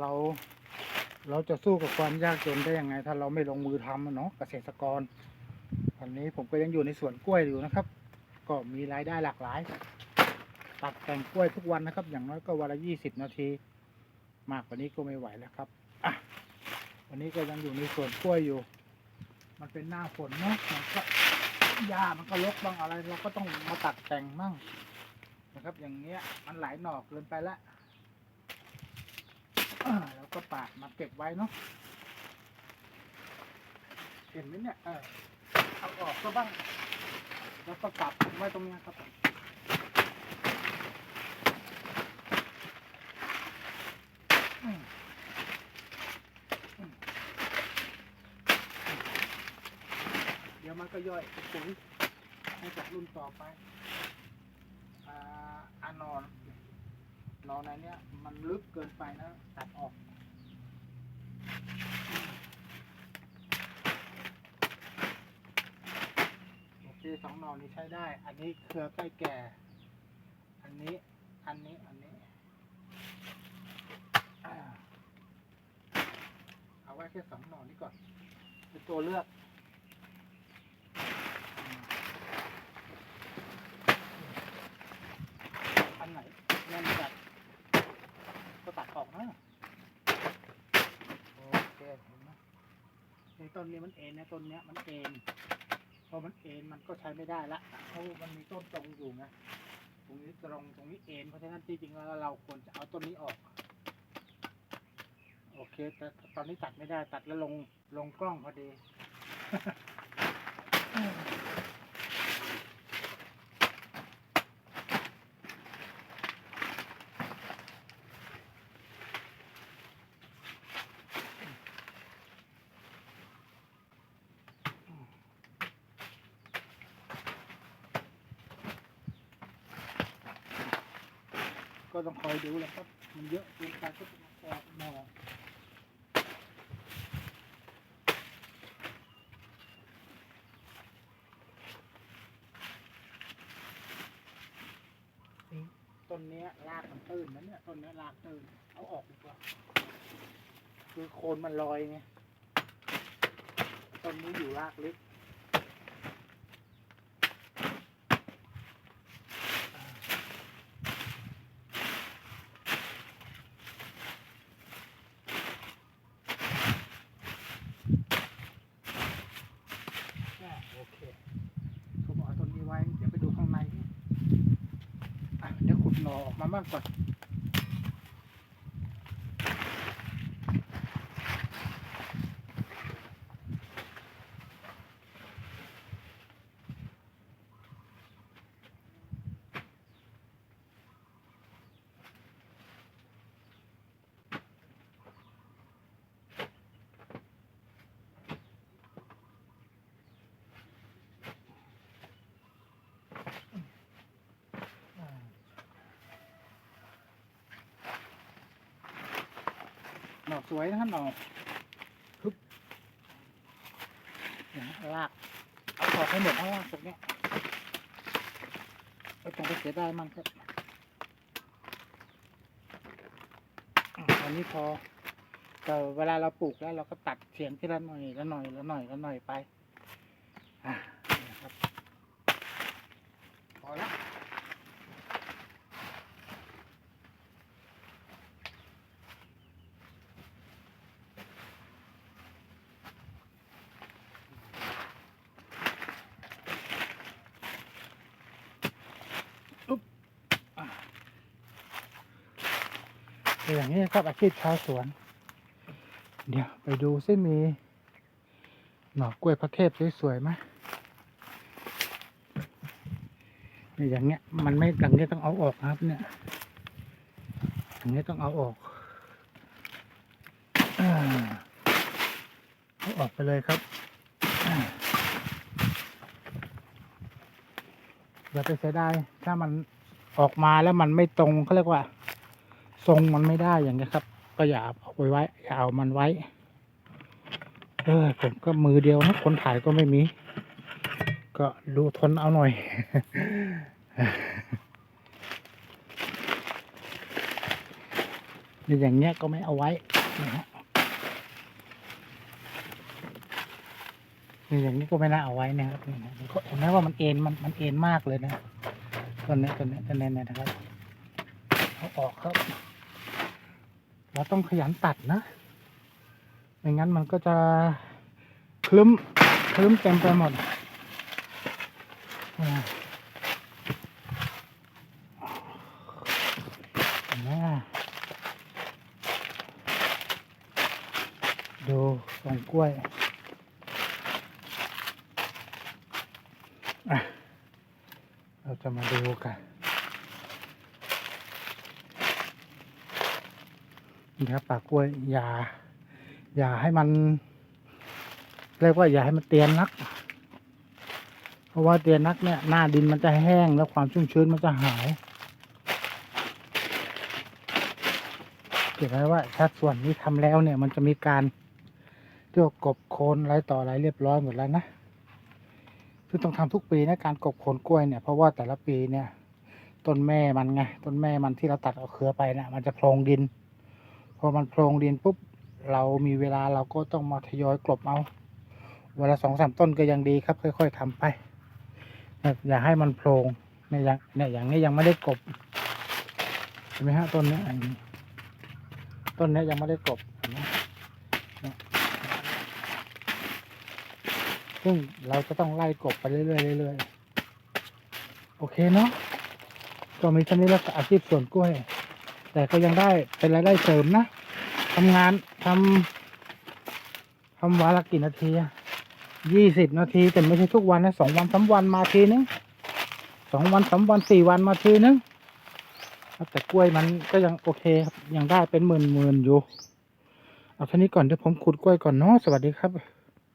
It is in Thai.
เรา เราจะสู้กับความยากจนได้ยังไง ถ้าเราไม่ลงมือทำเนาะเกษตรกรตอนนี้ผมก็ยังอยู่ในสวนกล้วยอยู่นะครับ ก็มีรายได้หลากหลาย ตัดแต่งกล้วยทุกวันนะครับ อย่างน้อยก็วันละยี่สิบนาที มากกว่านี้ก็ไม่ไหวแล้วครับอะวันนี้ก็ยังอยู่ในสวนกล้วยอยู่ มันเป็นหน้าฝนเนาะมันก็หญ้ามันก็รกบ้างอะไร เราก็ต้องมาตัดแต่งมั่งนะครับ อย่างเงี้ยมันหลายหน่อเกินไปละอ่า แล้วก็ปาดมาเก็บไว้เนาะเห็นไหมเนี่ยเออเอาออกก็บ้าง แล้วก็กลับไว้ตรงเนี้ยครับผมเดี๋ยวมันก็ย่อยปุ๋ยให้กับรุ่นต่อไป อ่าอานอน นอนในเนี้ยมันลึกเกินไปนะตัดออกโอเคสองนอนนี้ใช้ได้ อันนี้เครือใกล้แก่ อันนี้อันนี้อันนี้เอาไว้แค่สองนอนนี้ก่อนเป็นตัวเลือกอืมอันไหนแน่นจัดก็ตัดออกนะโอเคเห็นไหม ในต้นนี้มันเอ็นนะต้นเนี้ยมันเอ็นพอมันเอ็นมันก็ใช้ไม่ได้ละเพราะมันมีต้นตรงอยู่ไงตรงนี้ตรงตรงนี้เอ็นเพราะฉะนั้นจริงๆแล้วเราควรจะเอาต้นนี้ออก โอเค แต่ตอนนี้ตัดไม่ได้ตัดแล้วลงลงกล้องพอดี ก็ต้องคอยดูแหละครับ มันเยอะเกินไปก็ต้องแอบมองต้นนี้รากมันตื้นนะเนี่ยต้นนี้รากตื้นเอาออกดีกว่า คือโคนมันลอยไงต้นนี้อยู่รากลึก อ่าโอเคผมเอาต้นนี้ไว้ เดี๋ยวไปดูข้างในอะเดี๋ยวขุด หน่อออกมาบ้างก่อน หน่อสวยนะฮะหน่อฮึบอย่างนี้ลาก เอาออกให้หมดเอาลากตรงเนี้ยไม่ต้องไปเสียได้มั่งครับอะอันนี้พอแต่เวลาเราปลูกแล้วเราก็ตัดเสียงทีละหน่อยละหน่อยละหน่อยละหน่อยไป อะนี่นะครับ พอละ เป็น อย่างนี้ครับอาชีพชาวสวน เดี๋ยวไปดูซิมีหน่อกล้วยพระเทพสวยๆไหมนี่อย่างเงี้ยมันไม่อย่างเงี้ยต้องเอาออกครับ เนี่ยอย่างเงี้ยต้องเอาออกเอาออกไปเลยครับอย่าไปเสียดายถ้ามันออกมาแล้วมันไม่ตรงเขาเรียกว่า ทรงมันไม่ได้อย่างเงี้ครับ ก็อย่าเอาไว้ไว้อย่าเอามันไว้ เออผมก็มือเดียวนะคนถ่ายก็ไม่มี ก็ดูทนเอาหน่อยนี่อย่างเงี้ยก็ไม่เอาไว้นะฮะนี่อย่างนี้ก็ไม่น่าเอาไว้นะครับนี่นะเห็นไหมว่ามันเอ็นมันมันเอ็นมากเลยนะตัวนี้ตัวนี้ตัวนี้ยเนี่ยนะครับเอาออกครับ เราต้องขยันตัดนะ ไม่งั้นมันก็จะคลึ้มคลึ้มเต็มไปหมดอ่าเห็นไหมอ่ดูต้นกล้วยเราจะมาดูกัน นี่ครับปากกล้วยอย่า อย่าให้มัน เรียกว่าอย่าให้มันเตียนนัก เพราะว่าเตียนนักเนี่ยหน้าดินมันจะแห้งแล้วความชุ่มชื้นมันจะหายเก็บไว้ว่าถ้าส่วนนี้ทำแล้วเนี่ยมันจะมีการเรียกว่ากบโคนอะไรต่ออะไรเรียบร้อยหมดแล้วนะซึ่งต้องทำทุกปีนะการกบโคนกล้วยเนี่ยเพราะว่าแต่ละปีเนี่ยต้นแม่มันไงต้นแม่มันที่เราตัดเอาเครือไปนะมันจะโพรงดิน พอมันโพรงดินปุ๊บเรามีเวลาเราก็ต้องมาทยอยกลบเอาเวลาสองสามต้นก็ยังดีครับ ค่อย ๆทำไปอย่าให้มันโพรงเนี่ยอย่างเนี่ยอย่างนี้ยังไม่ได้กลบเห็นไหมฮะต้นนี้อันนี้ต้นนี้ยังไม่ได้กลบซึ่งเราจะต้องไล่กลบไปเรื่อยๆเรื่อยๆโอเคเนาะก็มีชนิดละอาชีพสวนกล้วย แต่ก็ยังได้เป็นรายได้เสริมนะทำงานทำทำวันละกี่นาทียี่สิบนาทีแต่ไม่ใช่ทุกวันนะสองวันสามวันมาทีนึงสองวันสามวันสี่วันมาทีนึงแต่กล้วยมันก็ยังโอเคครับยังได้เป็นหมื่นหมื่นอยู่ เอาเท่านี้ก่อนเดี๋ยวผมขุดกล้วยก่อนเนาะสวัสดีครับ